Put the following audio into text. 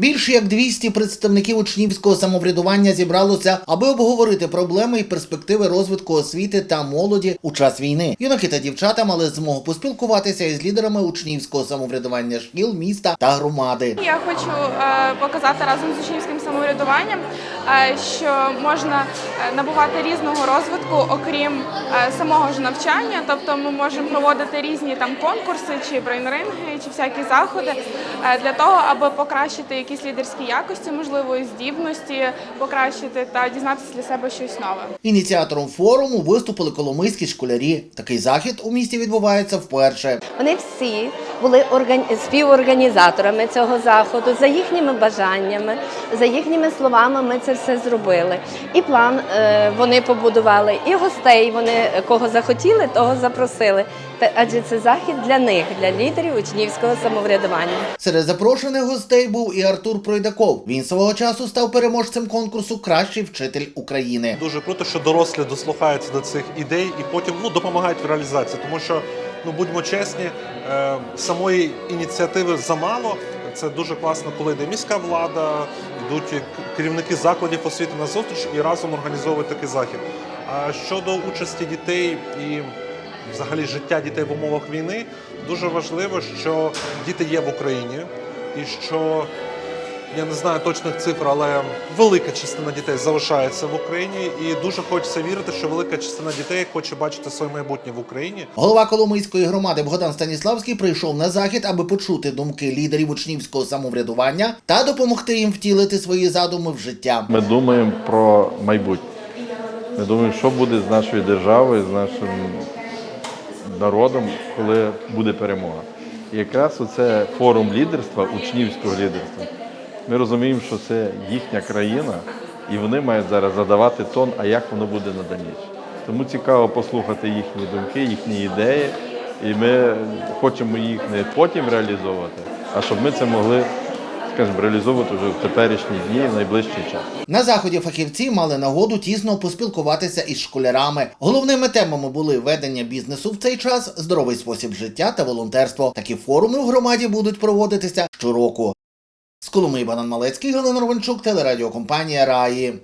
Більше як 200 представників учнівського самоврядування зібралося, аби обговорити проблеми і перспективи розвитку освіти та молоді у час війни. Юнаки та дівчата мали змогу поспілкуватися із лідерами учнівського самоврядування шкіл, міста та громади. Я хочу е, показати разом з учнівським самоврядуванням, е, що можна е, набувати різного розвитку, окрім самого ж навчання. Тобто ми можемо проводити різні там конкурси чи брейнринги, чи всякі заходи для того, аби покращити якісь лідерські якості, можливо, і здібності, покращити та дізнатися для себе щось нове. Ініціатором форуму виступили коломийські школярі. Такий захід у місті відбувається вперше. Вони всі були органі... співорганізаторами цього заходу. За їхніми бажаннями, за їхніми словами, ми це все зробили. І план е, вони побудували, і гостей вони кого захотіли, того запросили. Та- Адже це захід для них, для лідерів учнівського самоврядування. Серед запрошених гостей був і Артур Пройдаков. Він свого часу став переможцем конкурсу Кращий вчитель України. Дуже круто, що дорослі дослухаються до цих ідей і потім ну, допомагають в реалізації. Тому що, ну будьмо чесні, е, самої ініціативи замало. Це дуже класно, коли йде міська влада, йдуть керівники закладів освіти на зустріч і разом організовують такий захід. А щодо участі дітей і взагалі життя дітей в умовах війни, дуже важливо, що діти є в Україні і що я не знаю точних цифр, але велика частина дітей залишається в Україні, і дуже хочеться вірити, що велика частина дітей хоче бачити своє майбутнє в Україні. Голова Коломийської громади Богдан Станіславський прийшов на захід, аби почути думки лідерів учнівського самоврядування та допомогти їм втілити свої задуми в життя. Ми думаємо про майбутнє. Ми думаємо, що буде з нашою державою, з нашим народом, коли буде перемога. І якраз оце форум лідерства, учнівського лідерства. Ми розуміємо, що це їхня країна, і вони мають зараз задавати тон, а як воно буде наданіше. Тому цікаво послухати їхні думки, їхні ідеї, і ми хочемо їх не потім реалізовувати, а щоб ми це могли, скажімо, реалізовувати вже в теперішні дні, в найближчий час. На заході фахівці мали нагоду тісно поспілкуватися із школярами. Головними темами були ведення бізнесу в цей час, здоровий спосіб життя та волонтерство. Такі форуми в громаді будуть проводитися щороку. З Коломиї Банан Малецький, Галина Ровенчук, телерадіокомпанія Раї.